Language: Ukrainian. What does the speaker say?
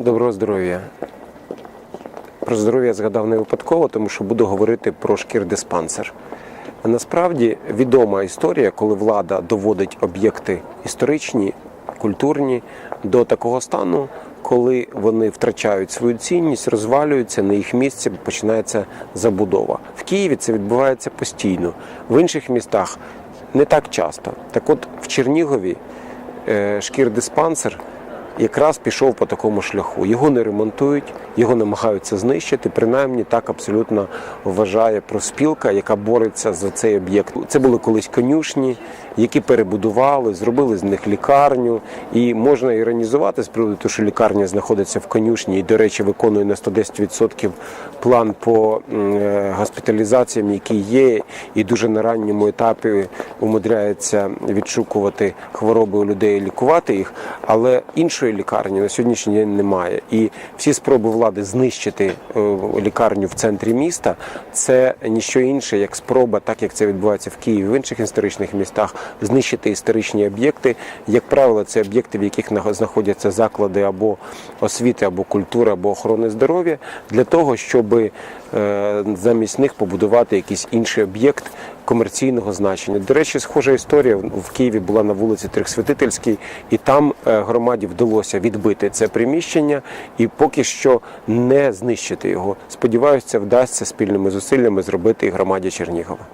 Доброго здоров'я. Про здоров'я згадав не випадково, тому що буду говорити про шкірдиспансер. Насправді відома історія, коли влада доводить об'єкти історичні, культурні до такого стану, коли вони втрачають свою цінність, розвалюються на їх місці, починається забудова. В Києві це відбувається постійно, в інших містах не так часто. Так от в Чернігові е, шкірдиспансер якраз пішов по такому шляху. Його не ремонтують, його намагаються знищити. Принаймні так абсолютно вважає профспілка, яка бореться за цей об'єкт. Це були колись конюшні, які перебудували, зробили з них лікарню. І можна іронізувати з приводу того, що лікарня знаходиться в конюшні і, до речі, виконує на 110% план по е, госпіталізаціям, які є, і дуже на ранньому етапі умудряється відшукувати хвороби у людей і лікувати їх. Але іншої лікарні на сьогоднішній день немає. І всі спроби влади знищити е, лікарню в центрі міста це ніщо інше, як спроба, так як це відбувається в Києві, в інших історичних містах, знищити історичні об'єкти. Як правило, це об'єкти, в яких на- знаходяться заклади або освіти, або культури, або охорони здоров'я, для того, щоб е, замість них побудувати якийсь інший об'єкт комерційного значення. До речі, схожа історія в Києві була на вулиці Трьохсвятительській, і там е, громаді вдалося відбити це приміщення і поки що не знищити його. Сподіваюся, вдасться спільними зусиллями зробити і громаді Чернігова.